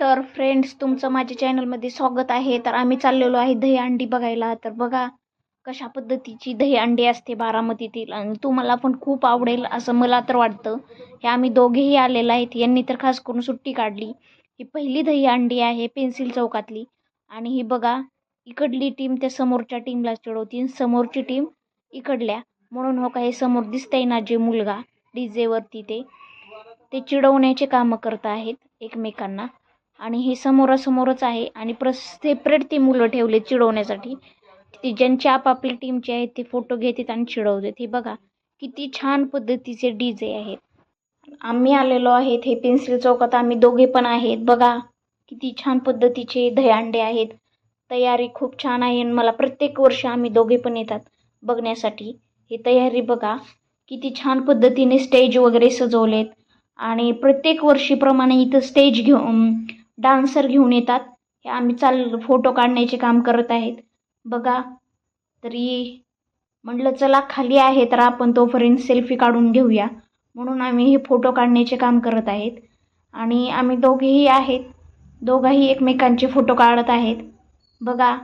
तर फ्रेंड्स तुमचं माझ्या चॅनलमध्ये स्वागत आहे. तर आम्ही चाललेलो आहे दही अंडी बघायला. तर बघा कशा पद्धतीची दही अंडी असते बारामतीतील. आणि तुम्हाला पण खूप आवडेल असं मला तर वाटतं. हे आम्ही दोघेही आलेलं आहेत. यांनी तर खास करून सुट्टी काढली. ही पहिली दही अंडी आहे पेन्सिल चौकातली. आणि ही बघा इकडली टीम त्या समोरच्या टीमला चिडवती समोरची टीम इकडल्या. म्हणून हो काही समोर दिसतंय ना जे मुलगा डी जेवरती ते. ते चिडवण्याचे कामं करत आहेत एकमेकांना. आणि हे समोरासमोरच आहे. आणि प्र सेपरेट ती मुलं ठेवले चिडवण्यासाठी. ती ज्यांची आपापली टीमचे आहेत ते फोटो घेतात आणि चिडवतात. हे बघा किती छान पद्धतीचे डी जे आहेत. आम्ही आलेलो आहेत हे पेन्सिल चौकात आम्ही दोघे पण आहेत. बघा किती छान पद्धतीचे दहीहंडे आहेत. तयारी खूप छान आहे आणि मला प्रत्येक वर्ष आम्ही दोघे पण येतात बघण्यासाठी. हे तयारी बघा किती छान पद्धतीने स्टेज वगैरे सजवलेत. आणि प्रत्येक वर्षीप्रमाणे इथं स्टेज घेऊन डान्सर घेऊन येतात. हे आम्ही चाल फोटो काढण्याचे काम करत आहेत. बघा तरी म्हटलं चला खाली आहे तर आपण तोपर्यंत सेल्फी काढून घेऊया. म्हणून आम्ही हे फोटो काढण्याचे काम करत आहेत. आणि आम्ही दोघेही आहेत. दोघाही एकमेकांचे फोटो काढत आहेत. बघा.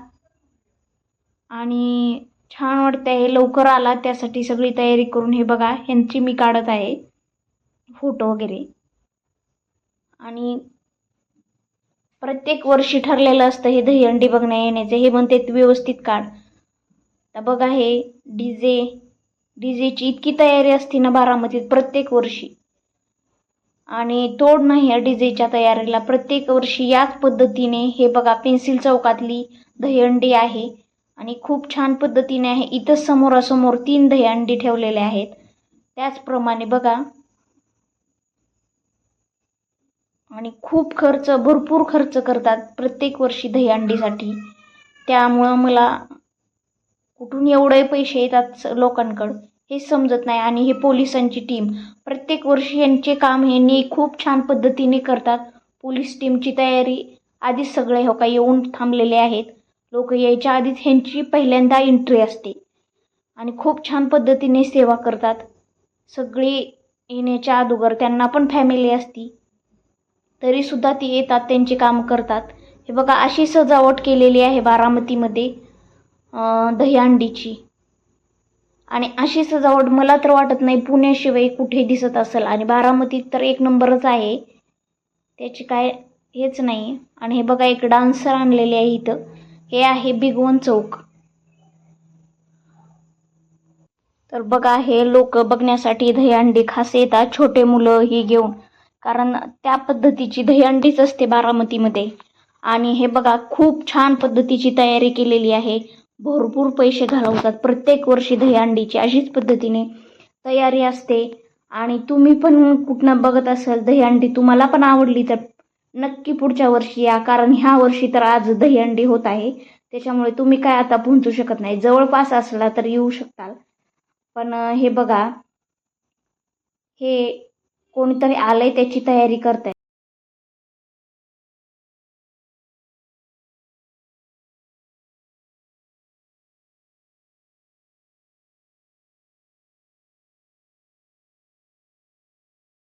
आणि छान वाटतं आहे लवकर आला त्यासाठी सगळी तयारी करून हे बघा ह्यांची मी काढत आहे. फोटो वगैरे. आणि प्रत्येक वर्षी ठरलेलं असतं हे दहीहंडी बघण्या येण्याचे हे म्हणते व्यवस्थित काढ. तर बघा हे डी जे डी जेची इतकी तयारी असते ना बारामतीत प्रत्येक वर्षी. आणि तोड नाही या डी जेच्या तयारीला प्रत्येक वर्षी याच पद्धतीने हे बघा पेन्सिल चौकातली दहीहंडी आहे. आणि खूप छान पद्धतीने आहे इथं समोरासमोर तीन दहीहंडी ठेवलेले आहेत. त्याचप्रमाणे बघा आणि खूप खर्च भरपूर खर्च करतात प्रत्येक वर्षी दहीहंडीसाठी. त्यामुळं मला कुठून एवढे पैसे येतात लोकांकडं हे समजत नाही. आणि हे पोलिसांची टीम प्रत्येक वर्षी यांचे काम हे नी खूप छान पद्धतीने करतात. पोलीस टीमची तयारी आधीच सगळे हो का येऊन थांबलेले आहेत. लोक यायच्या आधीच ह्यांची पहिल्यांदा एंट्री असते. आणि खूप छान पद्धतीने सेवा करतात. सगळी येण्याच्या अगोदर त्यांना पण फॅमिली असती. तरीसुद्धा ती येतात त्यांचे काम करतात. हे बघा अशी सजावट केलेली आहे बारामतीमध्ये दहीहंडीची. आणि अशी सजावट मला तर वाटत नाही पुण्याशिवाय कुठे दिसत असेल. आणि बारामतीत तर एक नंबरच आहे. त्याची काय हेच नाही. आणि हे बघा एक डान्सर आणलेले आहे इथं. हे आहे बिगवन चौक. तर बघा हे लोक बघण्यासाठी दहीहंडी खास येतात. छोटे मुलं ही घेऊन. कारण त्या पद्धतीची दहीहंडीच असते बारामतीमध्ये. आणि हे बघा खूप छान पद्धतीची तयारी केलेली आहे. भरपूर पैसे घालवतात. प्रत्येक वर्षी दहीहंडीची अशीच पद्धतीने तयारी असते. आणि तुम्ही पण कुठनं बघत असाल दहीहंडी तुम्हाला पण आवडली तर नक्की पुढच्या वर्षी या कारण ह्या वर्षी तर आज दहीहंडी होत आहे. त्याच्यामुळे तुम्ही काय आता पोहोचू शकत नाही. जवळपास असला तर येऊ शकताल. पण हे बघा. हे कोणीतरी आलंय त्याची तयारी करताय.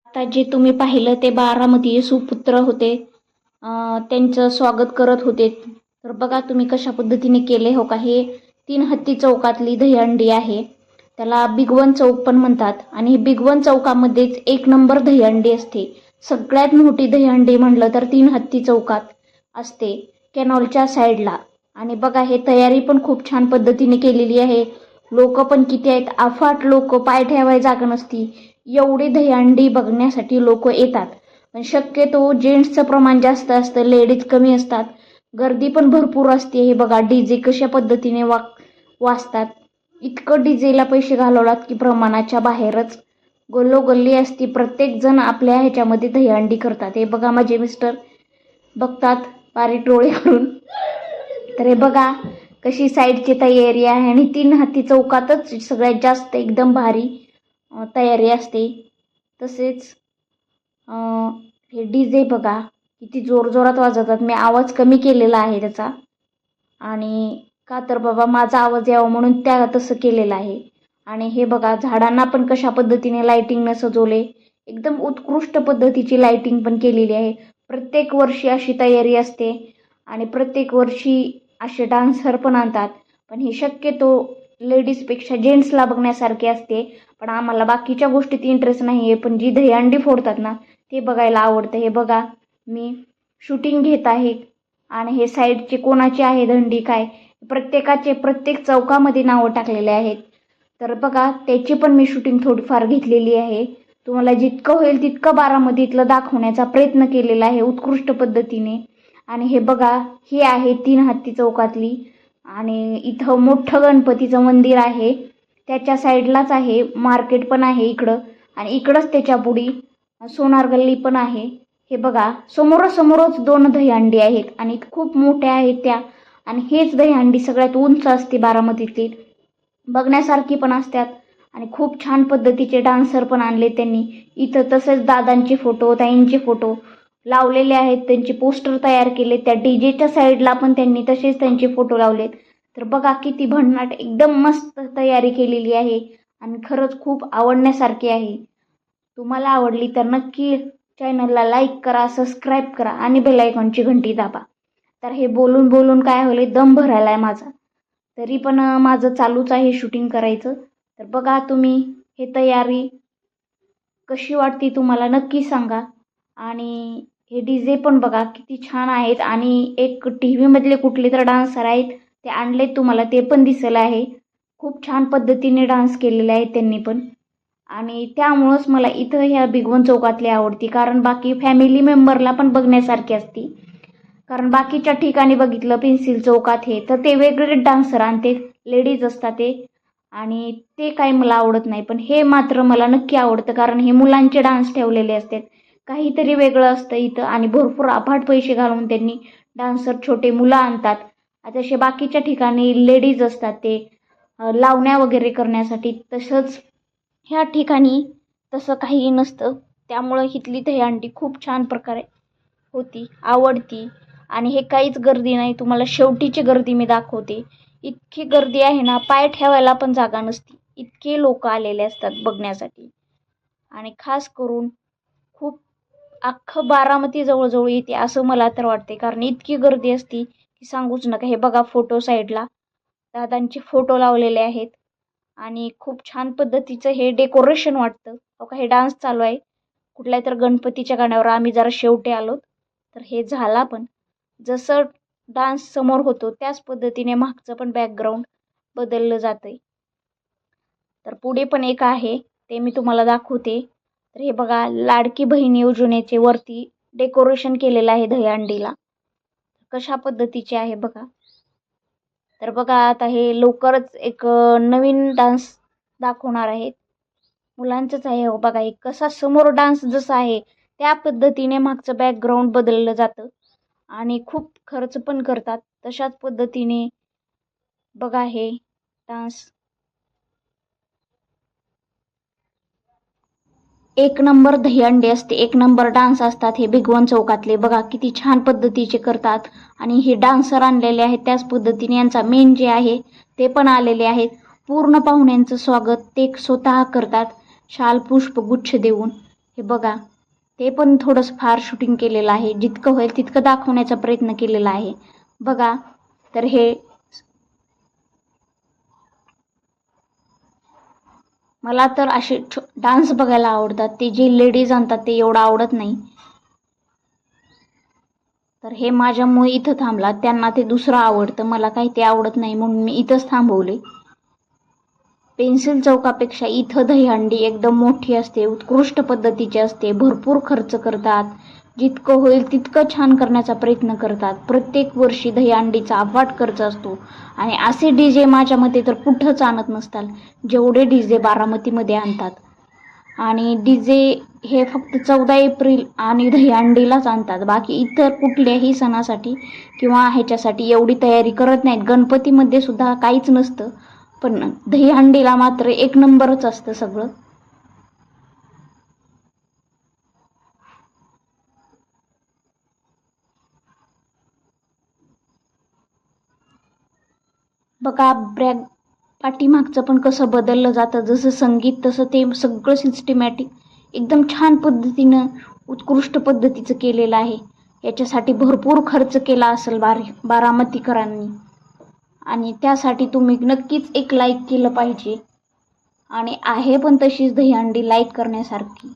आता जे तुम्ही पाहिलं ते बारामती सुपुत्र होते. त्यांचं स्वागत करत होते. तर बघा तुम्ही कशा पद्धतीने केले हो का? हे तीन हत्ती चौकातली दहीहंडी आहे. त्याला बिगवन चौक पण म्हणतात. आणि बिगवन चौकामध्येच एक नंबर दहीहंडी असते. सगळ्यात मोठी दहीहंडी म्हणलं तर तीन हत्ती चौकात असते कॅनॉलच्या साईडला. आणि बघा हे तयारी पण खूप छान पद्धतीने केलेली आहे. लोक पण किती आहेत. अफाट लोक पाय ठेवाय जागा नसती. एवढी दहीहंडी बघण्यासाठी लोक येतात. पण शक्यतो जेंट्सचं प्रमाण जास्त असतं लेडीज कमी असतात. गर्दी पण भरपूर असते. हे बघा डी जे कशा पद्धतीने वा वाचतात. इतकं डी जेला पैसे घालवलात की प्रमाणाच्या बाहेरच गल्लोगल्ली असती. प्रत्येकजण आपल्या ह्याच्यामध्ये दहीहंडी करतात. हे बघा माझे मिस्टर बघतात पारी टोळे करून. तर हे बघा कशी साईडची तयारी आहे आणि तीन हाती चौकातच सगळ्यात जास्त एकदम भारी तयारी असते. तसेच हे डी जे बघा किती जोरजोरात वाजवतात. मी आवाज कमी केलेला आहे त्याचा. आणि का तर बाबा माझा आवाज यावा म्हणून त्या तसं केलेलं आहे. आणि हे बघा झाडांना पण कशा पद्धतीने लाईटिंगनं सजवले. एकदम उत्कृष्ट पद्धतीची लाईटिंग पण केलेली आहे. प्रत्येक वर्षी अशी तयारी असते. आणि प्रत्येक वर्षी असे डान्सर पण आणतात. पण हे शक्यतो लेडीजपेक्षा जेंट्सला बघण्यासारखे असते. पण आम्हाला बाकीच्या गोष्टीत इंटरेस्ट नाही आहे पण जी दहीहंडी फोडतात ना ते बघायला आवडतं. हे बघा मी शूटिंग घेत आहे. आणि हे साईडचे कोणाची आहे दंडी काय? प्रत्येकाचे प्रत्येक चौकामध्ये नावं टाकलेले आहेत. तर बघा त्याची पण मी शूटिंग थोडीफार घेतलेली आहे. तुम्हाला जितकं होईल तितकं बारामतीतलं दाखवण्याचा प्रयत्न केलेला आहे उत्कृष्ट पद्धतीने. आणि हे बघा ही आहे तीन हत्ती चौकातली. आणि इथं मोठं गणपतीचं मंदिर आहे. त्याच्या साईडलाच आहे मार्केट पण आहे इकडं. आणि इकडंच त्याच्या पुढी सोनार गल्ली पण आहे. हे बघा समोरासमोरच दोन दहीहंडी आहेत. आणि खूप मोठ्या आहेत त्या. आणि हेच दहीहंडी सगळ्यात उंच असते बारामतीतली. बघण्यासारखी पण असतात. आणि खूप छान पद्धतीचे डान्सर पण आणले त्यांनी. इथं तसेच दादांचे फोटो ताईंचे फोटो लावलेले आहेत. त्यांचे पोस्टर तयार केले त्या डी जेच्या साईडला पण त्यांनी तसेच त्यांचे फोटो लावलेत. तर बघा किती भन्नाट एकदम मस्त तयारी केलेली आहे. आणि खरंच खूप आवडण्यासारखी आहे. तुम्हाला आवडली तर नक्की चॅनलला लाईक करा सबस्क्राईब करा आणि बेलायकॉनची घंटी दाबा. तर हे बोलून बोलून काय होलं दम भरायला आहे माझा. तरी पण माझं चालूच आहे शूटिंग करायचं. तर बघा तुम्ही हे तयारी कशी वाटते तुम्हाला? नक्की सांगा. आणि हे डी जे पण बघा किती छान आहेत. आणि एक टी व्हीमधले कुठले तर डान्सर आहेत ते आणले तुम्हाला ते पण दिसलं आहे. खूप छान पद्धतीने डान्स केलेले आहेत त्यांनी पण. आणि त्यामुळंच मला इथं ह्या भिगवण चौकातली आवडती. कारण बाकी फॅमिली मेंबरला पण बघण्यासारखी असती. कारण बाकीच्या ठिकाणी बघितलं पेन्सिल चौकात हे तर ते वेगळे डान्सर आणि ते लेडीज असतात ते. आणि ते काही मला आवडत नाही पण हे मात्र मला नक्की आवडतं कारण हे मुलांचे डान्स ठेवलेले असतात. काहीतरी वेगळं असतं इथं आणि भरपूर अफाट पैसे घालून त्यांनी डान्सर छोटे मुलं आणतात. तसे बाकीच्या ठिकाणी लेडीज असतात ते लावण्या वगैरे करण्यासाठी तसंच ह्या ठिकाणी तसं काही नसतं. त्यामुळं इथली दहीहंडी खूप छान प्रकारे होती आवडती. आणि हे काहीच गर्दी नाही. तुम्हाला शेवटीची गर्दी मी दाखवते. इतकी गर्दी आहे ना पाय ठेवायला पण जागा नसती. इतके लोक आलेले असतात बघण्यासाठी. आणि खास करून खूप अख्खं बारामती जवळजवळ येते असं मला तर वाटते. कारण इतकी गर्दी असती की सांगूच नका. हे बघा फोटो साईडला. दादांचे फोटो लावलेले आहेत. आणि खूप छान पद्धतीचं हे डेकोरेशन वाटतं. हो का? हे डान्स चालू आहे. कुठल्या तर गणपतीच्या गाण्यावर आम्ही जरा शेवटी आलोत. तर हे झाला पण. जसं डान्स समोर होतो त्याच पद्धतीने मागचं पण बॅकग्राऊंड बदललं जातं आहे तर पुढे पण एक आहे ते मी तुम्हाला दाखवते. तर हे बघा लाडकी बहीण योजनेचे वरती डेकोरेशन केलेलं आहे दहीहंडीला. कशा पद्धतीचे आहे बघा. तर बघा आता हे लवकरच एक नवीन डान्स दाखवणार आहेत. मुलांचंच आहे हो बघा हे कसा समोर डान्स जसा आहे त्या पद्धतीने मागचं बॅकग्राऊंड बदललं जातं. आणि खूप खर्च पण करतात. तशाच पद्धतीने बघा हे डान्स. एक नंबर दहीहंडी असते एक नंबर डान्स असतात हे भिगवण चौकातले. बघा किती छान पद्धतीचे करतात. आणि हे डान्सर आणलेले आहेत त्याच पद्धतीने यांचा मेन जे आहे ते पण आलेले आहेत. पूर्ण पाहुण्यांचं स्वागत ते स्वतः करतात. शाल पुष्प गुच्छ देऊन. हे बघा. ते पण थोडंसं फार शूटिंग केलेलं आहे. जितकं होईल तितकं दाखवण्याचा प्रयत्न केलेला आहे. बघा तर हे मला तर असे डान्स बघायला आवडतात. ते जे लेडीज आणतात ते एवढं आवडत नाही. तर हे माझ्यामुळे इथं थांबला. त्यांना ते दुसरं आवडतं. मला काही ते आवडत नाही म्हणून मी इथंच थांबवले. पेन्सिल चौकापेक्षा इथं दहीहंडी एकदम मोठी असते उत्कृष्ट पद्धतीची असते भरपूर खर्च करतात. जितकं होईल तितकं छान करण्याचा प्रयत्न करतात. प्रत्येक वर्षी दहीहंडीचा अफाट खर्च असतो. आणि असे डी जे माझ्या मते तर कुठंच आणत नसतात. जेवढे डी जे बारामतीमध्ये आणतात. आणि डी जे हे फक्त चौदा एप्रिल आणि दहीहंडीलाच आणतात. बाकी इतर कुठल्याही सणासाठी किंवा ह्याच्यासाठी एवढी तयारी करत नाहीत. गणपतीमध्ये सुद्धा काहीच नसतं. पण दहीहंडीला मात्र एक नंबरच असतं सगळं. बघा ब्रॅग पाठीमागचं पण कसं बदललं जातं. जसं संगीत तसं ते सगळं सिस्टमॅटिक एकदम छान पद्धतीनं उत्कृष्ट पद्धतीचं केलेलं आहे. याच्यासाठी भरपूर खर्च केला असेल बार बारामतीकरांनी. आणि त्यासाठी तुम्ही नक्कीच एक लाईक केलं पाहिजे. आणि आहे पण तशीच दहीहंडी लाईक करण्यासारखी.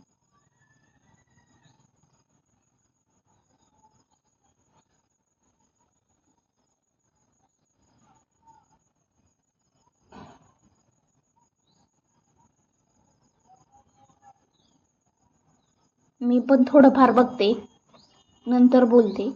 मी पण थोडंफार बघते. नंतर बोलते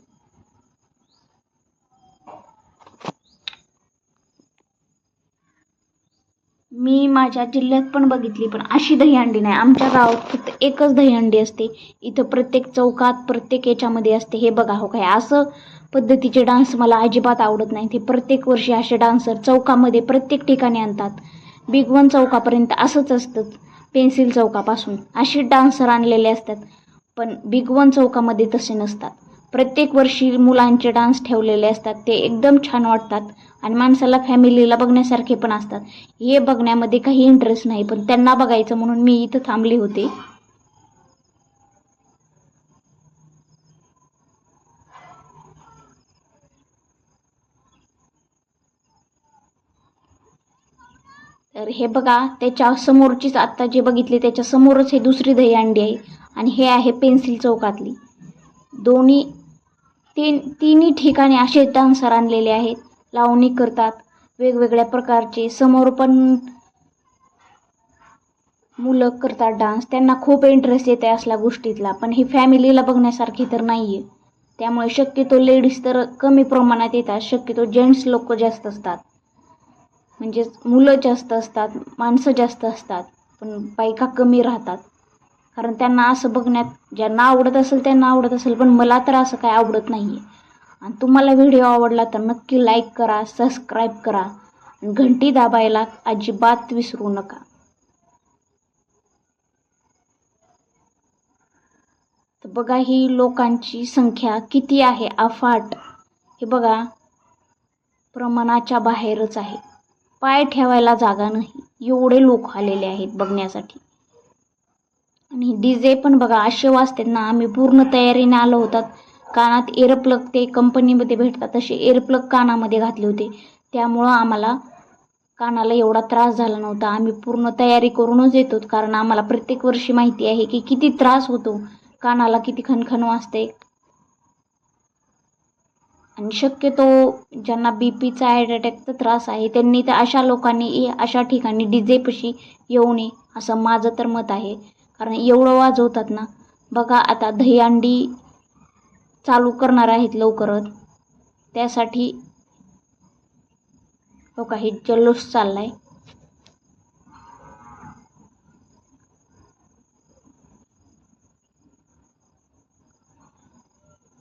मी माझ्या जिल्ह्यात पण बघितली पण अशी दहीहंडी नाही. आमच्या गावात फक्त एकच दहीहंडी असते. इथं प्रत्येक चौकात प्रत्येक याच्यामध्ये असते. हे बघा हो काय असं पद्धतीचे डान्स मला अजिबात आवडत नाही. ते प्रत्येक वर्षी असे डान्सर चौकामध्ये प्रत्येक ठिकाणी आणतात. बिग वन चौकापर्यंत असंच असतं पेन्सिल चौकापासून. असे डान्सर आणलेले असतात पण बिग वन चौकामध्ये तसे नसतात. प्रत्येक वर्षी मुलांचे डान्स ठेवलेले असतात. ते एकदम छान वाटतात. आणि माणसाला फॅमिलीला बघण्यासारखे पण असतात. हे बघण्यामध्ये काही इंटरेस्ट नाही पण त्यांना बघायचं म्हणून मी इथं थांबले होते. तर हे बघा त्याच्या समोरचीच आत्ता जे बघितले त्याच्या समोरच हे दुसरी दहीहंडी आहे. आणि हे आहे पेन्सिल चौकातली. दोन्ही तीन तिन्ही ठिकाणी असे डान्सर आणलेले आहेत. लावणी करतात. वेगवेगळ्या प्रकारचे समोर पण मुलं करतात डान्स त्यांना खूप इंटरेस्ट येते असल्या गोष्टीतला. पण ही फॅमिलीला बघण्यासारखी तर नाही आहे त्यामुळे शक्यतो लेडीज तर कमी प्रमाणात येतात. शक्यतो जेंट्स लोक जास्त असतात. म्हणजेच मुलं जास्त असतात माणसं जास्त असतात. पण बायका कमी राहतात. कारण त्यांना असं बघण्यात ज्यांना आवडत असेल त्यांना आवडत असेल. पण मला तर असं काय आवडत नाही आहे आणि तुम्हाला व्हिडिओ आवडला तर नक्की लाईक करा सबस्क्राईब करा. आणि घंटी दाबायला अजिबात विसरू नका. तर बघा ही लोकांची संख्या किती आहे? अफाट हे बघा प्रमाणाच्या बाहेरच आहे. पाय ठेवायला जागा नाही. एवढे लोक आलेले आहेत बघण्यासाठी. आणि डी जे पण बघा असे वाजतात ना आम्ही पूर्ण तयारीने आलो होतात. कानात एअरप्लग ते कंपनीमध्ये भेटतात तसे एअरप्लग कानामध्ये घातले होते. त्यामुळं आम्हाला कानाला एवढा त्रास झाला नव्हता. आम्ही पूर्ण तयारी करूनच येतो कारण आम्हाला प्रत्येक वर्षी माहिती आहे की किती त्रास होतो. कानाला किती खणखण वाजते. आणि शक्यतो ज्यांना बी पीचा हार्ट अटॅकचा त्रास आहे त्यांनी तर अशा लोकांनी अशा ठिकाणी डीजेपशी येऊ नये असं माझं तर मत आहे. कारण एवढं वाजवतात ना. बघा आता दहीहंडी चालू करणार आहेत लवकरच. त्यासाठी हो काही जल्लोष चाललाय.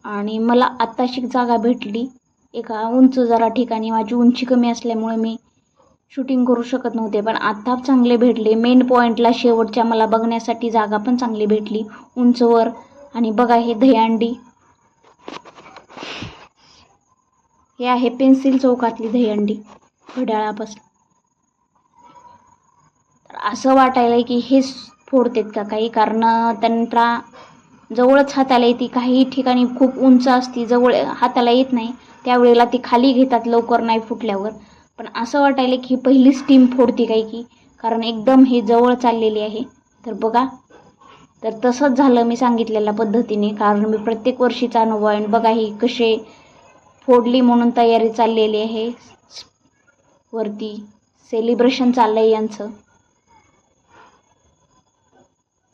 आणि मला आत्ताशी जागा भेटली. एका उंच जरा ठिकाणी माझी उंची कमी असल्यामुळे मी शूटिंग करू शकत नव्हते पण आत्ता चांगले भेटले. मेन पॉईंटला शेवटच्या मला बघण्यासाठी जागा पण चांगली भेटली. उंचवर आणि बघा हे दहीहंडी. हे आहे पेन्सिल चौकातली दहीहंडी घड्याळापासून. तर असं वाटायला की हेच फोडतात का काही? कारण त्यांना जवळच हाताला येते काही ठिकाणी खूप उंच असती जवळ हाताला येत नाही त्यावेळेला ती खाली घेतात लवकर नाही फुटल्यावर. पण असं वाटायला की पहिलीच टीम फोडते काय की? कारण एकदम हे जवळ चाललेली आहे. तर बघा. तर तसंच झालं मी सांगितलेल्या पद्धतीने कारण मी प्रत्येक वर्षीचा अनुभव आहे. बघा हे कसे फोडली म्हणून तयारी चाललेली आहे. वरती सेलिब्रेशन चाललं आहे यांचं.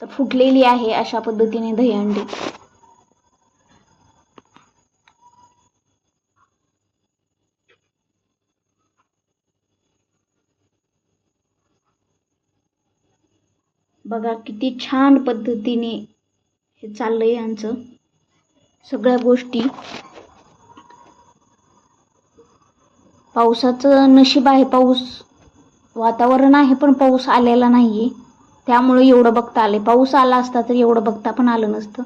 तर फुटलेली आहे अशा पद्धतीने दहीहंडी. बघा किती छान पद्धतीने हे चाललंय यांचं. सगळ्या गोष्टी पावसाचं नशीब आहे पाऊस वातावरण आहे पण पाऊस आलेला नाही आहे त्यामुळे एवढं बघता आले पाऊस आला असता तर एवढं बघता पण आलं नसतं.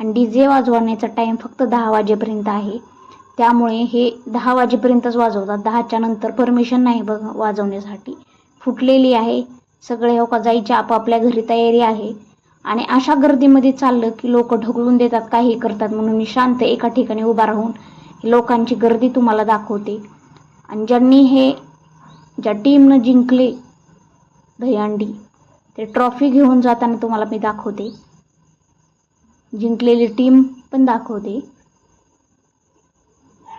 आणि डी जे वाजवण्याचा टाईम फक्त दहा वाजेपर्यंत आहे. त्यामुळे हे दहा वाजेपर्यंतच वाजवतात. दहाच्या नंतर परमिशन नाही बघ वाजवण्यासाठी. फुटलेली आहे. सगळे हो का जायचे आपापल्या घरी तयारी आहे. आणि अशा गर्दीमध्ये चाललं की लोक ढकलून देतात काही करतात म्हणून मी शांत एका ठिकाणी उभा राहून लोकांची गर्दी तुम्हाला दाखवते. आणि ज्यांनी हे ज्या टीमनं जिंकले दहीहंडी ते ट्रॉफी घेऊन जाताना तुम्हाला मी दाखवते. जिंकलेली टीम पण दाखवते.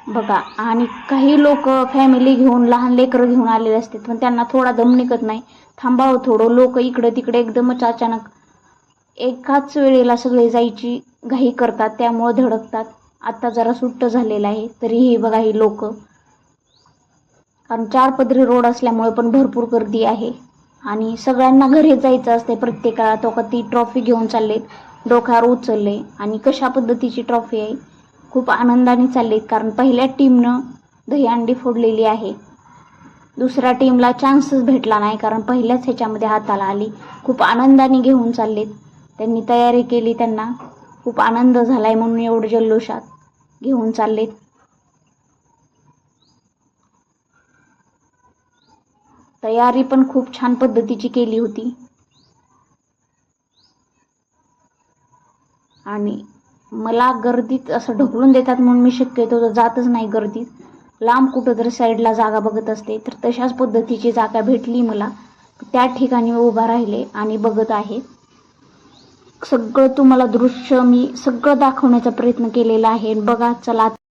बघा आणि काही लोक फॅमिली घेऊन लहान लेकरं घेऊन आलेले असतात पण त्यांना थोडा दम निघत नाही. थांबावं थोडं लोक इकडं तिकडे एकदमच अचानक एकाच वेळेला सगळे जायची घाई करतात त्यामुळं धडकतात. आता जरा सुट्ट झालेलं आहे तरीही बघा ही लोक कारण चार पदरी रोड असल्यामुळे पण भरपूर गर्दी आहे. आणि सगळ्यांना घरी जायचं असते प्रत्येकाला तो का ती ट्रॉफी घेऊन चाललेत डोक्यावर उचलले आणि कशा पद्धतीची ट्रॉफी आहे खूप आनंदाने चाललेत कारण पहिल्या टीमनं दहीहंडी फोडलेली आहे. दुसऱ्या टीमला चान्सच भेटला नाही कारण पहिल्याच ह्याच्यामध्ये हाताला आली. खूप आनंदाने घेऊन चाललेत. त्यांनी तयारी केली त्यांना. खूप आनंद झालाय म्हणून एवढं जल्लोषात घेऊन चाललेत. तयारी पण खूप छान पद्धतीची केली होती. आणि मला गर्दीत असं ढकलून देतात म्हणून मी शक्यतो जातच नाही गर्दीत. लांब कुठं तर साईडला जागा बघत असते तर तशाच पद्धतीची जागा भेटली मला. त्या ठिकाणी मी उभा राहिले आणि बघत आहे. सगळं तुम्हाला दृश्य मी सगळं दाखवण्याचा प्रयत्न केलेला आहे. बघा चला